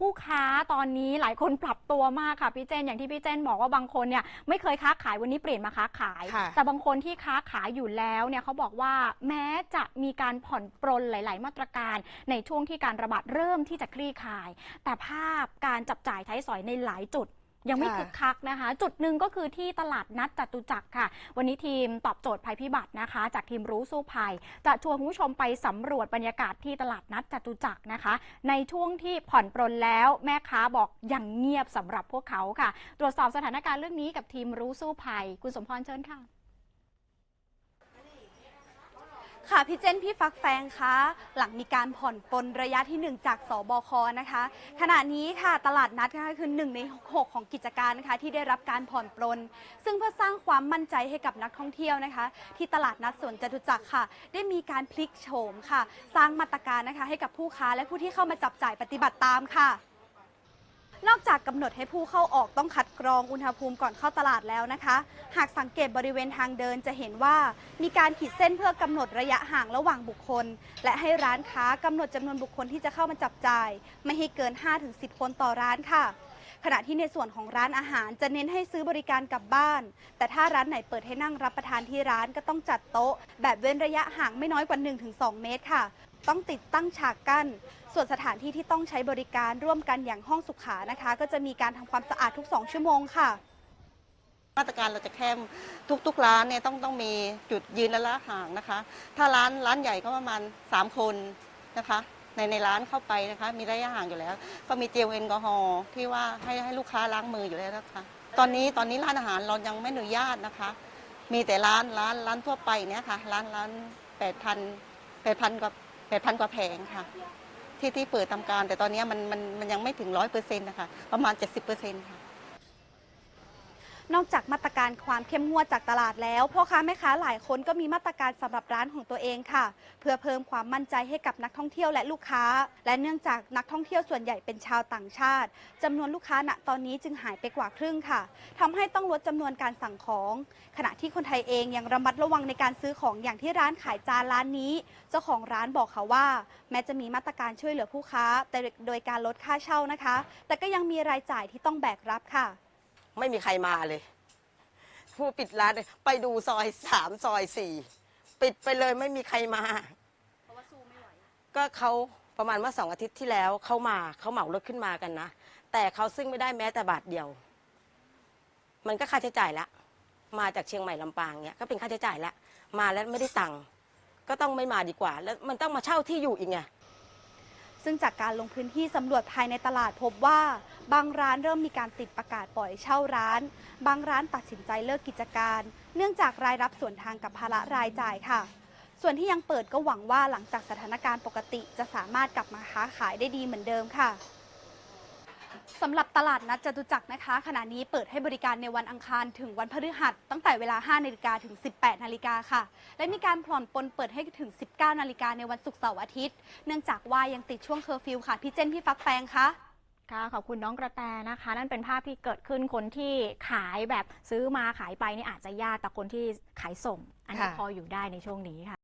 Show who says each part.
Speaker 1: ผู้ค้าตอนนี้หลายคนปรับตัวมากค่ะพี่เจนอย่างที่พี่เจนบอกว่าบางคนเนี่ยไม่เคยค้าขายวันนี้เปลี่ยนมาค้าขาย
Speaker 2: ค่ะ
Speaker 1: แต่บางคนที่ค้าขายอยู่แล้วเนี่ยเขาบอกว่าแม้จะมีการผ่อนปรนหลาย ๆ มาตรการ ในช่วงที่การระบาดเริ่มที่จะคลี่คลาย แต่ภาพการจับจ่ายใช้สอยในหลายจุด ยังไม่
Speaker 2: ค่ะ
Speaker 1: คึกคักนะคะ จุดหนึ่งก็คือที่ตลาดนัดจตุจักรค่ะ วันนี้ทีมตอบโจทย์ภัยพิบัตินะคะ จากทีมรู้สู้ภัย จะชวนคุณผู้ชมไปสำรวจบรรยากาศที่ตลาดนัดจตุจักรนะคะ ในช่วงที่ผ่อนปรนแล้วแม่ค้าบอกยังเงียบสำหรับพวกเขาค่ะ ตรวจสอบสถานการณ์เรื่องนี้กับทีมรู้สู้ภัย คุณสมพรเชิญค่ะ
Speaker 3: ค่ะพี่เจนพี่ฟักแฟงคะหลังมีการผ่อนปลนระยะที่ 1 จากสบคนะคะ ขณะนี้ค่ะตลาดนัดนะคะคือหนึ่งใน 6 ของกิจการนะคะที่ได้รับการผ่อนปลน ซึ่งเพื่อสร้างความมั่นใจให้กับนักท่องเที่ยวนะคะ ที่ตลาดนัดสวนจตุจักรค่ะ ได้มีการพลิกโฉมค่ะ สร้างมาตรการนะคะให้กับผู้ค้าและผู้ที่เข้ามาจับจ่ายปฏิบัติตามค่ะ นอกจากกำหนดให้ผู้เข้าออกต้องคัดกรองอุณหภูมิก่อนเข้าตลาดแล้วนะคะ หากสังเกตบริเวณทางเดินจะเห็นว่า มีการขีดเส้นเพื่อกำหนดระยะห่างระหว่างบุคคล และให้ร้านค้ากำหนดจำนวนบุคคลที่จะเข้ามาจับจ่าย ไม่ให้เกิน 5-10 คนต่อร้านค่ะขณะที่ในส่วนของร้านอาหารจะเน้นให้ซื้อบริการกลับบ้าน แต่ถ้าร้านไหนเปิดให้นั่งรับประทานที่ร้านก็ต้องจัดโต๊ะ แบบเว้นระยะห่างไม่น้อยกว่า 1-2 เมตรค่ะ ต้องติดตั้งฉากกั้น ส่วนสถานที่ที่ต้องใช้บริการร่วมกันอย่างห้องสุขานะคะ ก็จะมีการทำความสะอาดทุก 2 ชั่วโมงค่ะ
Speaker 4: มาตรการเราจะเข้มทุกๆร้านเนี่ยต้องต้องมีจุดยืนและละห่างนะคะ ถ้าร้านร้านใหญ่ก็ประมาณ 3 คนนะคะ ในในร้านเข้าไปนะคะ มีระยะห่างอยู่แล้ว ก็มีเจลแอลกอฮอล์ที่ว่าให้ให้ลูกค้าล้างมืออยู่แล้วนะคะตอนนี้ตอนนี้ร้านอาหารเรายังไม่อนุญาตนะคะ มีแต่ร้านร้านร้านทั่วไปเนี่ยค่ะ ร้านร้านแปดพันแปดพันกว่า แปดพันกว่าแผงค่ะ ที่ที่เปิดทำการ แต่ตอนนี้มันมันมันยังไม่ถึงร้อยเปอร์เซ็นต์นะคะ ประมาณเจ็ดสิบเปอร์เซ็นต์ค่ะ
Speaker 3: นอกจากมาตรการความเข้มงวดจากตลาดแล้วพ่อค้าแม่ค้าหลายคนก็มีมาตรการสำหรับร้านของตัวเองค่ะ เพื่อเพิ่มความมั่นใจให้กับนักท่องเที่ยวและลูกค้า และเนื่องจากนักท่องเที่ยวส่วนใหญ่เป็นชาวต่างชาติจำนวนลูกค้าณตอนนี้จึงหายไปกว่าครึ่งค่ะทำให้ต้องลดจำนวนการสั่งของ ขณะที่คนไทยเองยังระมัดระวังในการซื้อของอย่างที่ร้านขายจานร้านนี้ เจ้าของร้านบอกค่ะว่า แม้จะมีมาตรการช่วยเหลือผู้ค้า แต่โดยการลดค่าเช่านะคะ แต่ก็ยังมีรายจ่ายที่ต้องแบกรับค่ะ
Speaker 2: ไม่มีใครมาเลย ผู้ปิดร้านเลยไปดูซอยสามซอยสี่ปิดไปเลยไม่มีใครมา
Speaker 3: เพราะว่าสู้ไม่ไหว
Speaker 2: ก็เขาประมาณว่าสองอาทิตย์ที่แล้วเขามาเขาเหมารถขึ้นมากันนะ แต่เขาซึ่งไม่ได้แม้แต่บาทเดียว มันก็ค่าใช้จ่ายละ มาจากเชียงใหม่ลำปางเนี่ยก็เป็นค่าใช้จ่ายละ มาแล้วไม่ได้ตังค์ก็ต้องไม่มาดีกว่า แล้วมันต้องมาเช่าที่อยู่อีกไง
Speaker 3: ซึ่งจากการลงพื้นที่สำรวจภายในตลาดพบว่า บางร้านเริ่มมีการติดประกาศปล่อยเช่าร้าน บางร้านตัดสินใจเลิกกิจการ เนื่องจากรายรับส่วนทางกับภาระรายจ่ายค่ะ ส่วนที่ยังเปิดก็หวังว่าหลังจากสถานการณ์ปกติจะสามารถกลับมาค้าขายได้ดีเหมือนเดิมค่ะ สำหรับตลาดนัดจตุจักรนะคะ ขณะนี้เปิดให้บริการในวันอังคารถึงวันพฤหัส ตั้งแต่เวลา 5 นาฬิกาถึง 18 นาฬิกาค่ะ และมีการผ่อนปลนเปิดให้ถึง 19 นาฬิกาในวันศุกร์เสาร์อาทิตย์ เนื่องจากว่ายังติดช่วงเคอร์ฟิวค่ะ พี่เจนพี่ฟักแฟงคะ
Speaker 1: ค่ะขอบคุณน้องกระแตนะคะ นั่นเป็นภาพที่เกิดขึ้นคนที่ขายแบบซื้อมาขายไปนี่อาจจะยากแต่คนที่ขายส่ง อันนี้
Speaker 2: ค่ะ
Speaker 1: พออยู่ได้ในช่วงนี้ค่ะ